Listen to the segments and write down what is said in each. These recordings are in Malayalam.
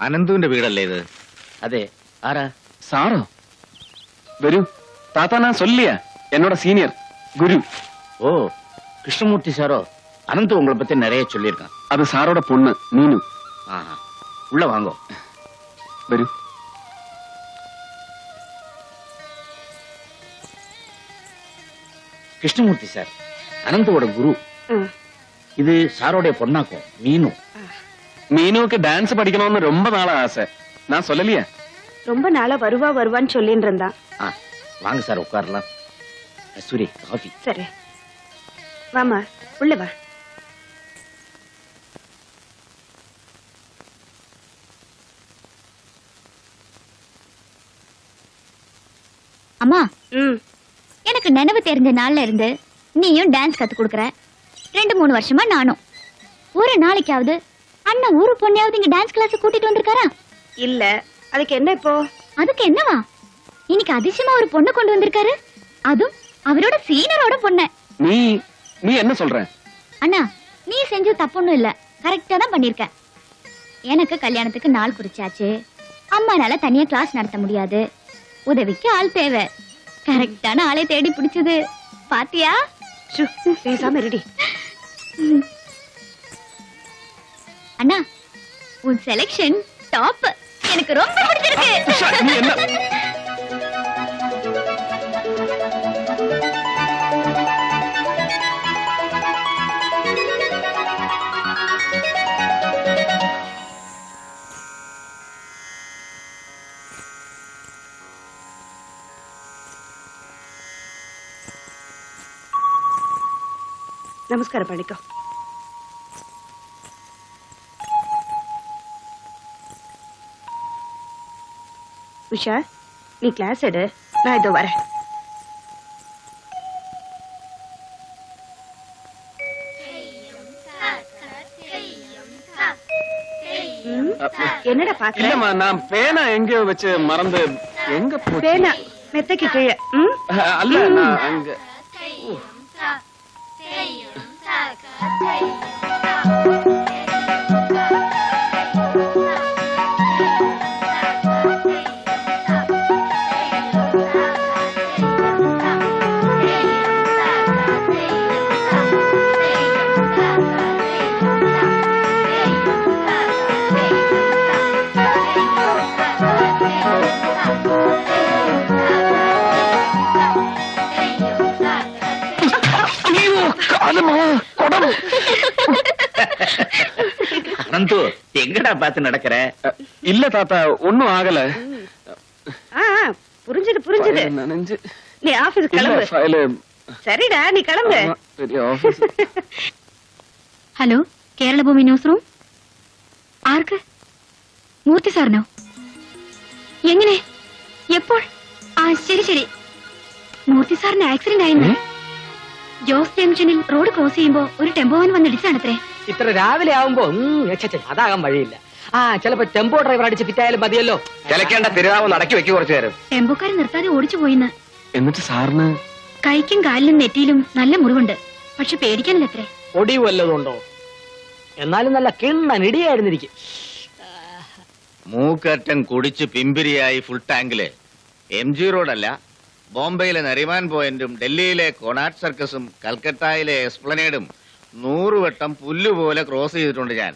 അനന്തുവിന്റെ വീടല്ലേ ഇത് അതെ ആരാ സാറോ വരൂ താത്താനാ സൊല്ലിയ എന്നോട് സീനിയർ குரு ஓ கிருஷ்ணமூர்த்தி சாரோ அனந்த் உங்களை பத்தி நிறைய சொல்லியிருக்கான் அது சாரோட பொண்ணு நீனு உள்ள வாங்கோ வரு கிருஷ்ணமூர்த்தி சார் அனந்தோட குரு இது சாரோடைய பொண்ணாக்கும் மீனும் மீனுவுக்கு டான்ஸ் படிக்கணும்னு ரொம்ப நாளா ஆசை. நான் சொல்லலையே? ரொம்ப நாளா வருவா வருவான்னு சொல்லின்னு இருந்தான். வாங்க சார் உட்காரலாம். சரி. வாமா உள்ள வா. அம்மா எனக்கு நினைவு தெரிஞ்ச நாள்ல இருந்து நீயும் டான்ஸ் கத்து கொடுக்கற. ரெண்டு மூணு வருஷமா நானும். ஒரு நாளைக்காவது அண்ணன் ஊரு பொண்ணையாவது இங்க டான்ஸ் கிளாஸ் கூட்டிட்டு வந்திருக்காரா? இல்ல. அதுக்கு என்ன இப்போ? அதுக்கு என்னவா? இன்னைக்கு அதிசயமா ஒரு பொண்ணு கொண்டு வந்திருக்காரு. அதுவும் அவரோட சீனரோட பொண்ண. நீ நீ என்ன சொல்ற? அண்ணா நீ செஞ்சது தப்புன்னு இல்ல. கரெக்டா தான் பண்ணிருக்க. எனக்கு கல்யாணத்துக்கு நாள் குறிச்சாச்சு. அம்மானால தனியா கிளாஸ் நடத்த முடியாது. உதவிக்கு ஆள் தேவை. கரெக்டான ஆளை தேடி பிடிச்சது. பாத்தியா? ஷு, பேசாம ரெடி அண்ணா உன் செலெக்ஷன் டாப் எனக்கு ரொம்ப பிடிச்சிருக்கு. நமஸ்காரம் பண்ணிக்கோ உஷா நீ கிளாஸ் எடு. நான் இதோ வரேன். என்னடா பாக்குற இல்லம்மா நான் பேனா எங்கேயோ வச்சு மறந்து எங்க போச்சு? பேனா மெத்தைக்கு கீழே. ம்? அல்ல நான் அங்க அனந்து எங்கடா பார்த்து நடக்கிற இல்ல தாத்தா ஒண்ணும் ஆகல ஆ ஆ, புரிஞ்சுது புரிஞ்சுது நனைஞ்சு நீ ஆபீஸ் இல்ல கிளம்பு ஃபைலு சரிடா நீ கிளம்பு ஆமா, பெரிய ஆபீஸ் ഹലോ കേരള ഭൂമി ന്യൂസ് റൂം ആർക്ക് മൂർത്തി സാറിനോ എങ്ങനെ എപ്പോൾ ആ ശരി ശരി മൂർത്തി സാറിന് ആക്സിഡന്റ് ആയിരുന്നു ജോസ് ജംഗ്ഷനിൽ റോഡ് ക്രോസ് ചെയ്യുമ്പോ ഒരു ടെമ്പോവൻ വന്ന് ഇടിച്ചാണത്രേ. ഇത്ര രാവിലെ ആവുമ്പോ അതാകാൻ വഴിയില്ല. ആ ചിലപ്പോ ടെമ്പോ ഡ്രൈവർ അടിച്ച് ഫിറ്റായാലും മതിയല്ലോ. ചിലക്കേണ്ട നടക്കി വെക്കി കുറച്ചു നേരം. ടെമ്പോക്കാരൻ നിർത്താതെ ഓടിച്ചു പോയിന്ന്. എന്നിട്ട് സാറിന്? കൈക്കും കാലിലും നെറ്റിയിലും നല്ല മുറിവുണ്ട്. പക്ഷെ പേടിക്കാനില്ലത്രേ. ഒടിവ് വല്ലതും ഉണ്ടോ എന്നാലും നല്ല കിണ്ണൻ ഇടിയായിരുന്നിരിക്കും. മൂക്കറ്റൻ കുടിച്ച് പിമ്പിരിയായി ഫുൾ ടാങ്കിൽ എം ജി റോഡല്ല ബോംബെയിലെ നരിമാൻ പോയിന്റും ഡൽഹിയിലെ കൊണാട്ട് സർക്കസും കൽക്കട്ടയിലെ എക്സ്പ്ലനേഡും നൂറുവട്ടം പുല്ലുപോലെ ക്രോസ് ചെയ്തിട്ടുണ്ട് ഞാൻ.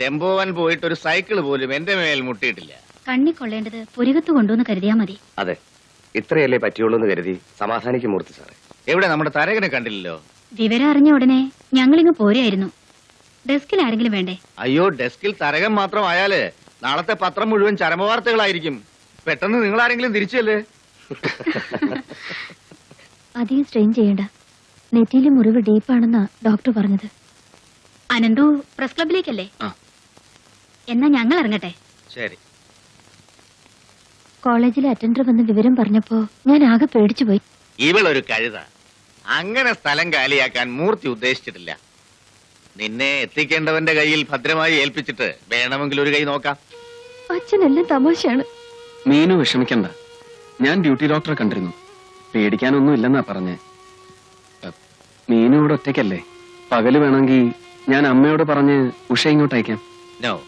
ടെമ്പോവൻ പോയിട്ട് ഒരു സൈക്കിൾ പോലും എന്റെ മേൽ മുട്ടിയിട്ടില്ല. കണ്ണി കൊള്ളേണ്ടത് പുരികത്ത് കൊണ്ടുവന്ന് കരുതിയാ മതി. അതെ. ഇത്രയല്ലേ പറ്റിയുള്ളൂ എന്ന് കരുതി സമാധാനിക്കും മൂർത്തി സാറേ. എവിടെ നമ്മുടെ തരകനെ കണ്ടില്ലല്ലോ? വിവരം അറിഞ്ഞ ഉടനെ ഞങ്ങളിങ്ങ് പോരായിരുന്നു. ഡെസ്കിൽ ആരെങ്കിലും വേണ്ടേ? അയ്യോ ഡെസ്കിൽ തരകൻ മാത്രമായാൽ നാളത്തെ പത്രം മുഴുവൻ ചരമവാർത്തകളായിരിക്കും. പെട്ടെന്ന് നിങ്ങൾ ആരെങ്കിലും തിരിച്ചല്ലേ? അധികം സ്ട്രെയിൻ ചെയ്യണ്ട. നെറ്റിയിലെ മുറിവ് ഡീപ്പാണെന്നാ ഡോക്ടർ പറഞ്ഞത്. അനന്തു പ്രസ് ക്ലബിലേക്കല്ലേ. എന്നാ ഞങ്ങൾ ഇറങ്ങട്ടെ. ശരി. കോളേജിലെ അറ്റൻഡർ വന്ന് വിവരം പറഞ്ഞപ്പോ ഞാൻ ആകെ പേടിച്ചു പോയി. ഇവളൊരു കഴുത. അങ്ങനെ സ്ഥലം കാലിയാക്കാൻ മൂർത്തി ഉദ്ദേശിച്ചിട്ടില്ല. നിന്നെ എത്തിക്കേണ്ടവന്റെ കയ്യിൽ ഭദ്രമായി ഏൽപ്പിച്ചിട്ട് വേണമെങ്കിൽ ഒരു കൈ നോക്കാം. അച്ഛനെല്ലാം തമാശയാണ്. മീനു വിഷമിക്കണ്ട. ഞാൻ ഡ്യൂട്ടി ഡോക്ടറെ കണ്ടിരുന്നു. പേടിക്കാനൊന്നും ഇല്ലെന്നാ പറഞ്ഞേ. അ, മീനു ഇവിടെ ഒറ്റയ്ക്കല്ലേ? പകൽ വേണമെങ്കിൽ ഞാൻ അമ്മയോട് പറഞ്ഞ് ഉഷ ഇങ്ങോട്ട് അയക്കാം. നോ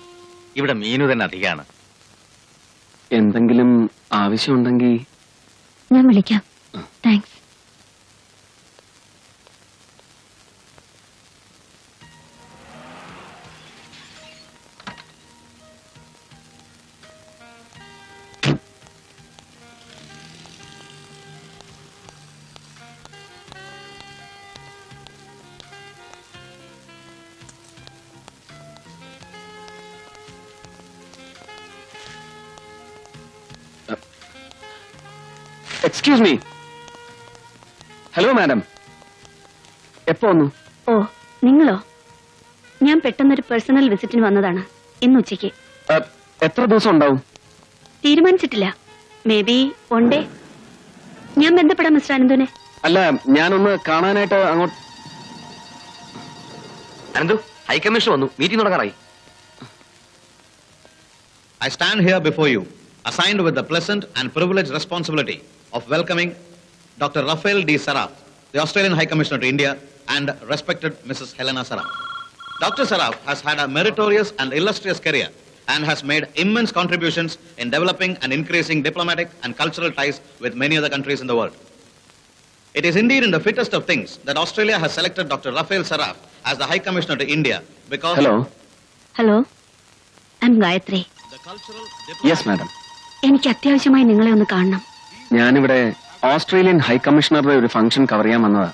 ഇവിടെ മീനു തന്നെ അധികമാണ് എന്തെങ്കിലും ആവശ്യമുണ്ടെങ്കിൽ ഞാൻ വിളിക്കാം. Thanks. Excuse me hello madam എപ്പോ വന്നു? ഓ നിങ്ങളോ? ഞാൻ പെട്ടെന്നൊരു പേഴ്സണൽ വിസിറ്റിന് വന്നതാണ്. ഇന്ന് ഉച്ചയ്ക്ക്. എത്ര ദിവസം ഉണ്ടാവും? തീരുമാനിച്ചിട്ടില്ല. മേ ബി വൺ ഡേ ഞാൻ ബന്ധപ്പെടാം മിസ്റ്റർ അനന്തുനെ അല്ല ഞാനൊന്ന് കാണാനായിട്ട് അങ്ങോട്ട് അനന്തു ഹൈക്കമ്മീഷൻ വന്നു. മീറ്റിംഗ് തുടങ്ങാറായി I stand here before you, assigned with the pleasant and privileged responsibility of welcoming Dr. Rafael D. Saraf, the Australian High Commissioner to India, and respected Mrs. Helena Saraf. Dr. Saraf has had a meritorious and illustrious career and has made immense contributions in developing and increasing diplomatic and cultural ties with many other countries in the world. It is indeed in the fittest of things that Australia has selected Dr. Rafael Saraf as the High Commissioner to India because hello hello I'm Gayathri the cultural, yes madam എനിക്ക് അത്യാവശ്യമായി നിങ്ങളെ ഒന്ന് കാണണം ഞാനിവിടെ ഓസ്ട്രേലിയൻ ഹൈ കമ്മീഷണറുടെ ഒരു ഫംഗ്ഷൻ കവർ ചെയ്യാൻ വന്നതാ.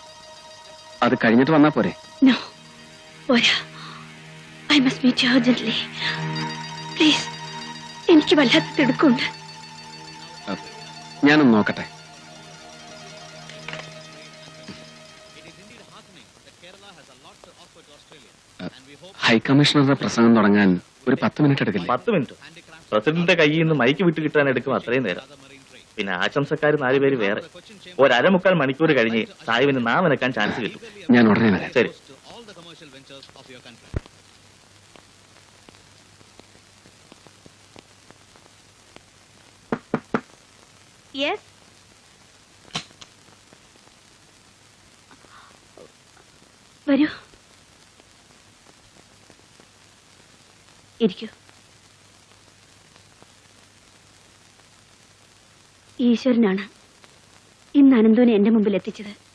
അത് കഴിഞ്ഞിട്ട് വന്നാ പോരെ. Must meet you urgently please എനിക്ക് വല്ലാത്ത ഞാനൊന്ന് നോക്കട്ടെ. ഹൈക്കമ്മീഷണറുടെ ഹൈ കമ്മീഷണറുടെ പ്രസംഗം തുടങ്ങാൻ ഒരു പത്ത് മിനിറ്റ് എടുക്കില്ല? പത്ത് മിനിറ്റ്. പ്രസിഡന്റിന്റെ കയ്യിൽ നിന്ന് മൈക്ക് വിട്ട് കിട്ടാൻ എടുക്കും അത്രയും നേരം. പിന്നെ ആശംസക്കാർ നാലുപേര് വേറെ. ഒരമുക്കാൽ മണിക്കൂർ കഴിഞ്ഞ് സാഹിബിന് നാം വെക്കാൻ ചാൻസ് കിട്ടും. ഞാൻ ഉടനെ വരാം. ശരി. യെസ് വരൂ. ഇരിക്കൂ. ഈശ്വരനാണ്. ഇന്ന് അനന്തുവിനെ എന്റെ മുമ്പിൽ എത്തിച്ചത്.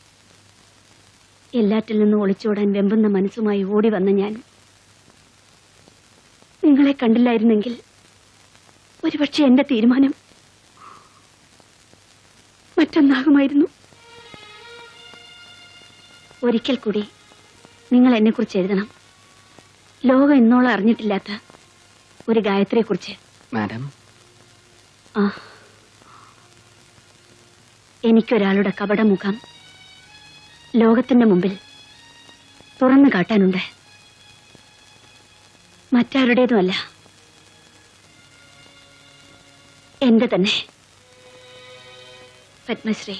എല്ലാറ്റിൽ നിന്നും ഒളിച്ചോടാൻ വെമ്പുന്ന മനസ്സുമായി ഓടി വന്ന ഞാൻ. നിങ്ങളെ കണ്ടില്ലായിരുന്നെങ്കിൽ ഒരുപക്ഷെ എന്റെ തീരുമാനം മറ്റൊന്നാകുമായിരുന്നു. ഒരിക്കൽ കൂടി നിങ്ങൾ എന്നെക്കുറിച്ച് എഴുതണം. ലോകം ഇന്നോളം അറിഞ്ഞിട്ടില്ലാത്ത ഒരു ഗായത്രിയെക്കുറിച്ച്. മാഡം. ആ. എനിക്കൊരാളുടെ കപടമുഖം ലോകത്തിന്റെ മുമ്പിൽ തുറന്നു കാട്ടാനുണ്ട്. മറ്റാരുടേതുമല്ല. എന്റെ തന്നെ. Padmashri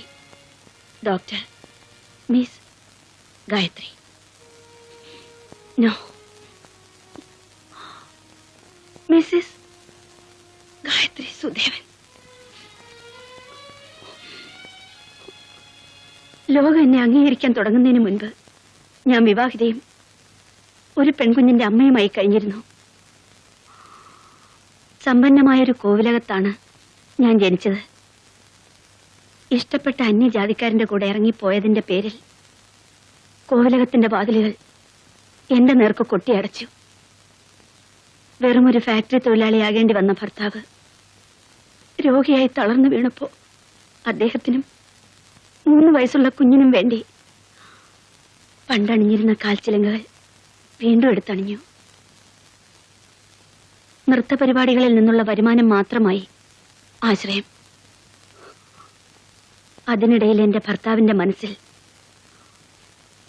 doctor miss Gayathri. No. Mrs Gayathri Sudevan. ലോകം എന്നെ അംഗീകരിക്കാൻ തുടങ്ങുന്നതിന് മുൻപ് ഞാൻ വിവാഹിതയും ഒരു പെൺകുഞ്ഞിന്റെ അമ്മയുമായി കഴിഞ്ഞിരുന്നു. സമ്പന്നമായ ഒരു കോവിലകത്താണ് ഞാൻ ജനിച്ചത്. ഇഷ്ടപ്പെട്ട അന്യജാതിക്കാരന്റെ കൂടെ ഇറങ്ങിപ്പോയതിന്റെ പേരിൽ കോവിലകത്തിന്റെ വാതിലുകൾ എന്റെ നേർക്ക് കൊട്ടിയടച്ചു. വെറുമൊരു ഫാക്ടറി തൊഴിലാളിയാകേണ്ടി വന്ന ഭർത്താവ് രോഗിയായി തളർന്നു വീണപ്പോ അദ്ദേഹത്തിനും മൂന്ന് വയസ്സുള്ള കുഞ്ഞിനും വേണ്ടി. പണ്ടണിഞ്ഞിരുന്ന കാൽച്ചിലങ്കകൾ വീണ്ടും എടുത്തണിഞ്ഞു. നൃത്തപരിപാടികളിൽ നിന്നുള്ള വരുമാനം മാത്രമായി ആശ്രയം. അതിനിടയിൽ എന്റെ ഭർത്താവിന്റെ മനസ്സിൽ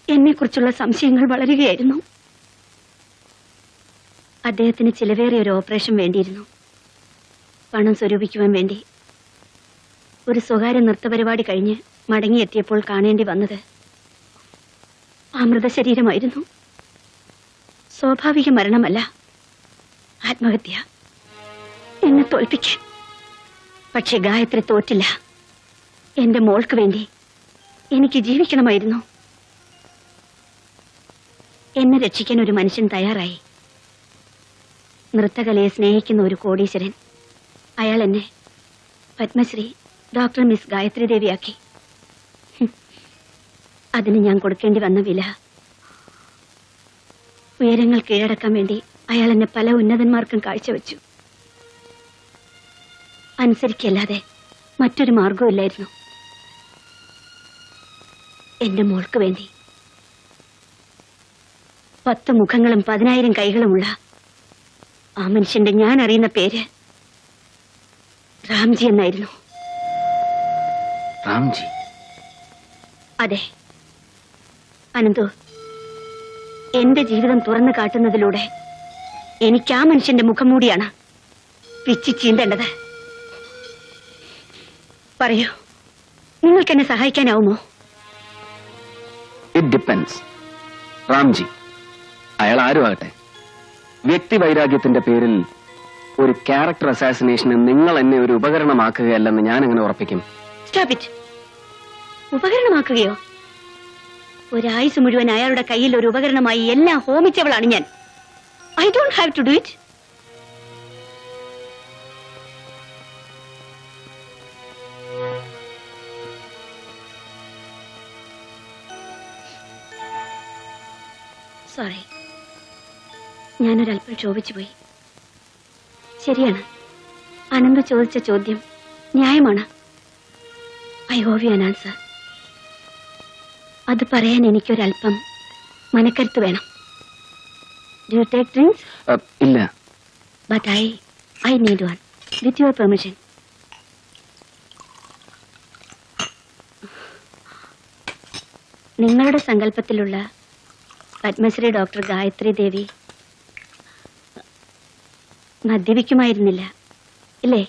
എന്നെക്കുറിച്ചുള്ള സംശയങ്ങൾ വളരുകയായിരുന്നു. അദ്ദേഹത്തിന് ചിലവേറിയ ഒരു ഓപ്പറേഷൻ വേണ്ടിയിരുന്നു. പണം സ്വരൂപിക്കുവാൻ വേണ്ടി. ഒരു സ്വകാര്യ നൃത്തപരിപാടി കഴിഞ്ഞ് മടങ്ങിയെത്തിയപ്പോൾ കാണേണ്ടി വന്നത് അമൃത ശരീരമായിരുന്നു സ്വാഭാവിക മരണമല്ല ആത്മഹത്യ എന്നെ തോൽപ്പിക്കാൻ പക്ഷെ ഗായത്രി തോറ്റില്ല. എന്റെ മോൾക്ക് വേണ്ടി എനിക്ക് ജീവിക്കണമായിരുന്നു. എന്നെ രക്ഷിക്കാൻ ഒരു മനുഷ്യൻ തയ്യാറായി. നൃത്തകലയെ സ്നേഹിക്കുന്ന ഒരു കോടീശ്വരൻ അയാൾ എന്നെ പത്മശ്രീ ഡോക്ടർ മിസ് ഗായത്രി ദേവിയാക്കി. അതിന് ഞാൻ കൊടുക്കേണ്ടി വന്ന വില. ഉയരങ്ങൾ കീഴടക്കാൻ വേണ്ടി അയാൾ എന്നെ പല ഉന്നതന്മാർക്കും കാഴ്ചവെച്ചു. അനുസരിക്കല്ലാതെ മറ്റൊരു മാർഗമില്ലായിരുന്നു എന്റെ മോൾക്ക് വേണ്ടി പത്ത് മുഖങ്ങളും പതിനായിരം കൈകളുമുള്ള ആ മനുഷ്യന്റെ ഞാൻ അറിയുന്ന പേര് റാംജി എന്നായിരുന്നു. റാംജി? അതെ. അനന്തു എന്റെ ജീവിതം തുറന്നു കാട്ടുന്നതിലൂടെ എനിക്ക് ആ മനുഷ്യന്റെ മുഖം മൂടിയാണ് പിച്ചി ചീന്തേണ്ടത്. പറയൂ നിങ്ങൾക്ക് എന്നെ സഹായിക്കാനാവുമോ? ഇറ്റ് ഡിപ്പെൻസ് റാംജി അയാൾ ആരും ആകട്ടെ വ്യക്തി വൈരാഗ്യത്തിന്റെ പേരിൽ ഒരു ക്യാരക്ടർ അസാസിനേഷന് നിങ്ങൾ എന്നെ ഒരു ഉപകരണമാക്കുകയല്ലെന്ന് ഞാൻ അങ്ങനെ ഉറപ്പിക്കും. സ്റ്റോപ്പ് ഇറ്റ് ഉപകരണമാക്കുകയോ? ഒരായുസ് മുഴുവൻ അയാളുടെ കയ്യിൽ ഒരു ഉപകരണമായി എല്ലാം ഹോമിച്ചവളാണ് ഞാൻ. I don't have to do it sorry ഞാനൊരല്പം ക്ഷോഭിച്ചു പോയി ശരിയാണ്. അനന്ത് ചോദിച്ച ചോദ്യം ന്യായമാണ്. I owe you an answer അത് പറയാൻ എനിക്കൊരല്പം മനക്കരുത്ത് വേണം. ഡു യു ടേക്ക് ഡ്രിങ്ക്സ് ഇല്ല. But I I need one with your permission നിങ്ങളുടെ സങ്കല്പത്തിലുള്ള പത്മശ്രീ ഡോക്ടർ ഗായത്രി ദേവി മദ്യപിക്കുമായിരുന്നില്ല ഇല്ലേ?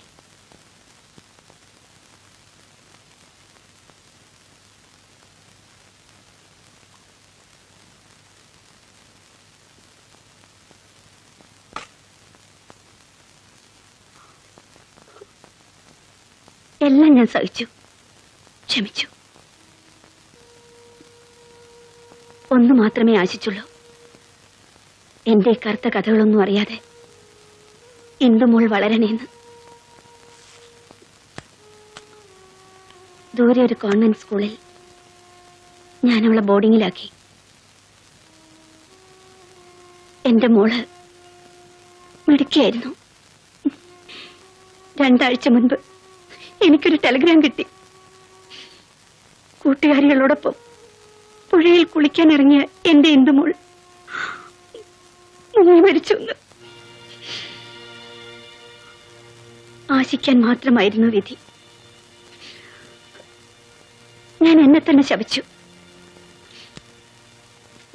എല്ലാം ഞാൻ സഹിച്ചു. ക്ഷമിച്ചു. ഒന്നു മാത്രമേ ആശിച്ചുള്ളൂ. എന്റെ കറുത്ത കഥകളൊന്നും അറിയാതെ ഇന്ദുമോൾ വളരണേന്ന് ദൂരെ ഒരു കോൺവെന്റ് സ്കൂളിൽ ഞാൻ അവളെ ബോർഡിങ്ങിലാക്കി. എന്റെ മോൾ മിടുക്കിയായിരുന്നു. രണ്ടാഴ്ച മുൻപ് എനിക്കൊരു ടെലിഗ്രാം കിട്ടി. കൂട്ടുകാരികളോടൊപ്പം പുഴയിൽ കുളിക്കാൻ ഇറങ്ങിയ എന്റെ ഇന്ദുമോൾ. മുങ്ങി മരിച്ചൊന്ന് ആശിക്കാൻ മാത്രമായിരുന്നു വിധി. ഞാൻ എന്നെ തന്നെ ശപിച്ചു.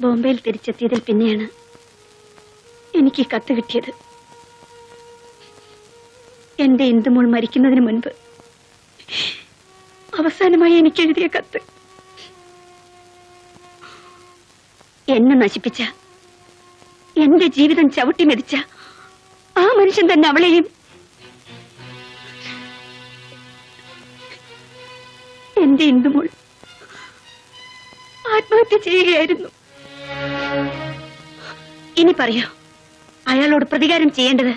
ബോംബെയിൽ തിരിച്ചെത്തിയതിൽ പിന്നെയാണ് എനിക്ക് കത്ത് കിട്ടിയത്. എന്റെ ഇന്ദുമോൾ മരിക്കുന്നതിന് മുൻപ് അവസാനമായി എനിക്ക് എഴുതിയ കത്ത്. എന്നെ നശിപ്പിച്ച എന്റെ ജീവിതം ചവിട്ടി മെതിച്ച ആ മനുഷ്യൻ തന്നെ അവളെയും എന്റെ ഇന്ദുമോൾ ആത്മഹത്യ ചെയ്യുകയായിരുന്നു. ഇനി പറയോ അയാളോട് പ്രതികാരം ചെയ്യേണ്ടത്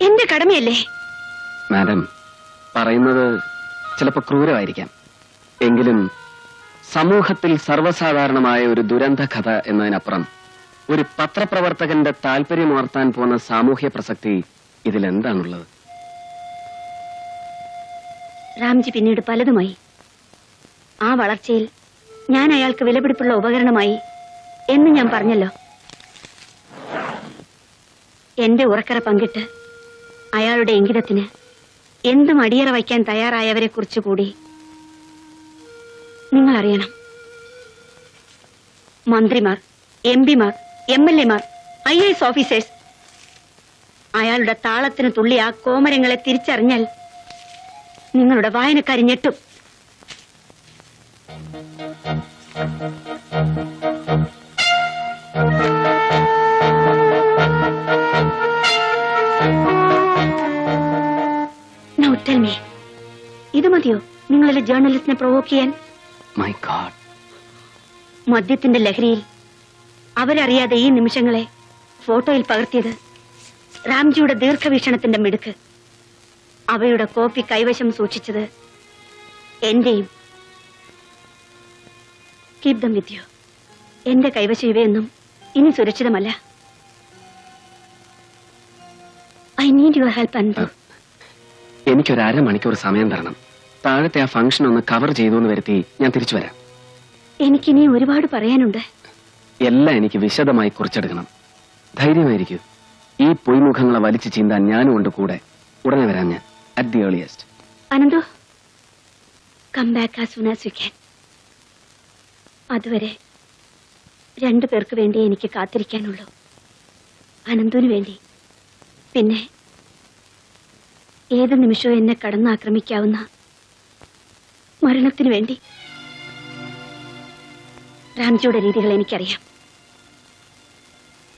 എന്റെ കടമയല്ലേ? മാഡം പറയുന്നത് ചിലപ്പോൾ ക്രൂരമായിരിക്കാം. എങ്കിലും സമൂഹത്തിൽ സർവസാധാരണമായ ഒരു ദുരന്ത കഥ എന്നതിനപ്പുറം ഒരു പത്രപ്രവർത്തകന്റെ താല്പര്യമുണർത്താൻ പോന്ന സാമൂഹ്യ പ്രസക്തി ഇതിലെന്താണുള്ളത്? രാംജി പിന്നീട് പലതുമായി. ആ വളർച്ചയിൽ ഞാൻ അയാൾക്ക് വിലപിടിപ്പുള്ള ഉപകരണമായി എന്ന് ഞാൻ പറഞ്ഞല്ലോ. എന്റെ ഉറക്കറ പങ്കിട്ട് അയാളുടെ ഇംഗിതത്തിന് എന്തും അടിയറ വയ്ക്കാൻ തയ്യാറായവരെ കുറിച്ച് കൂടി. നിങ്ങൾ അറിയണം മന്ത്രിമാർ എം പിമാർ എം എൽ എമാർ ഐ എസ് ഓഫീസേഴ്സ്. അയാളുടെ താളത്തിന് തുള്ളി ആ കോമരങ്ങളെ തിരിച്ചറിഞ്ഞാൽ നിങ്ങളുടെ വായനക്കാരി ഞെട്ടും. Tell ഇത് മതിയോ? ജേർണലിസ്റ്റിനെ പ്രൊവോക്ക് ചെയ്യാൻ? മൈ ഗാഡ് മദ്യത്തിന്റെ ലഹരിയിൽ അവരറിയാതെ ഈ നിമിഷങ്ങളെ ഫോട്ടോയിൽ പകർത്തിയത് റാംജിയുടെ ദീർഘവീക്ഷണത്തിന്റെ മിടുക്ക്. അവയുടെ കോപ്പി കൈവശം സൂക്ഷിച്ചത് എന്റെയും. കീപ് ദം വിത്ത് യു എന്റെ കൈവശം ഇവയൊന്നും ഇനി സുരക്ഷിതമല്ല. I need your help Anbu എനിക്കൊരു അരമണിക്കൂർ സമയം തരണം. താഴത്തെ ആ ഫംഗ്ഷൻ ഒന്ന് കവർ ചെയ്തു എന്ന് വരുത്തി ഞാൻ തിരിച്ചു വരാം. എനിക്കിനി ഒരുപാട് പറയാനുണ്ട്. എല്ലാം എനിക്ക് വിശദമായി കുറിച്ചെടുക്കണം. ധൈര്യമായിരിക്കൂ. ഈ പൊയ്മുഖങ്ങളെ വലിച്ചു ചീന്താൻ ഞാനും ഉണ്ട് കൂടെ. ഉടനെ വരാം ഞാൻ. At the earliest അനന്തോ come back as soon as you can അതുവരെ രണ്ടു പേർക്ക് വേണ്ടി എനിക്ക് കാത്തിരിക്കാനുള്ളൂ. അനന്തുവിന് വേണ്ടി. പിന്നെ ഏത് നിമിഷവും എന്നെ കടന്നാക്രമിക്കാവുന്ന മരണത്തിനു വേണ്ടി റാംജിയുടെ രീതികൾ എനിക്കറിയാം.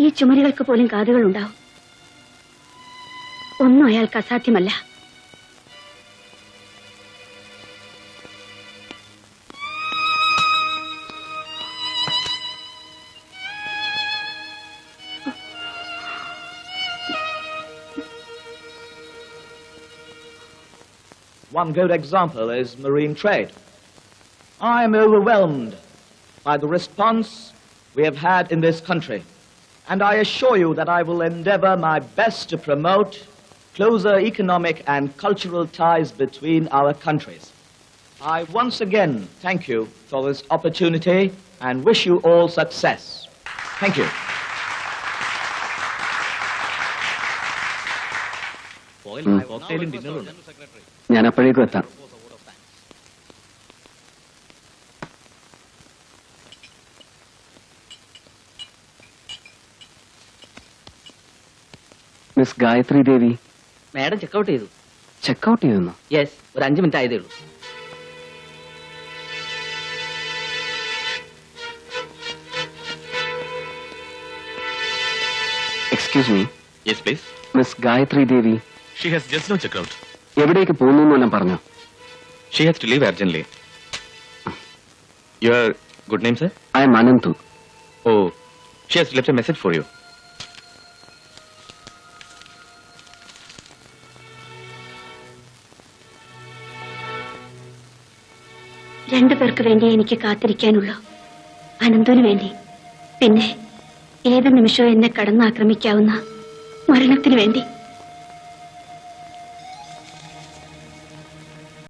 ഈ ചുമരുകൾക്ക് പോലും കാതുകൾ ഉണ്ടാവും ഒന്നും അയാൾക്ക് അസാധ്യമല്ല. One good example is marine trade. I am overwhelmed by the response we have had in this country, and I assure you that I will endeavor my best to promote closer economic and cultural ties between our countries. I once again thank you for this opportunity and wish you all success. Thank you. കോക്ടെയിലും ഡിന്നറും ഉണ്ട് ഞാൻ അപ്പോഴേക്കും എത്താം. Miss Gayathri Devi. Madam checkout ചെയ്തു. ചെക്കൗട്ട് ചെയ്യുന്നു യെസ് ഒരു അഞ്ചു മിനിറ്റ് ആയതേ ഉള്ളൂ. Excuse me yes please miss Gayathri Devi. She has just no check out എവിടേക്ക് പോകുന്നു എന്നെല്ലാം പറഞ്ഞു? She has to leave urgently your good name sir I am Ananthu oh she has left a message for you രണ്ടു പേർക്ക് വേണ്ടി എനിക്ക് കാത്തിരിക്കാനുള്ളൂ. അനന്തുവിന് വേണ്ടി. പിന്നെ ഏത് നിമിഷവും എന്നെ കടന്നാക്രമിക്കാവുന്ന മരണത്തിന് വേണ്ടി.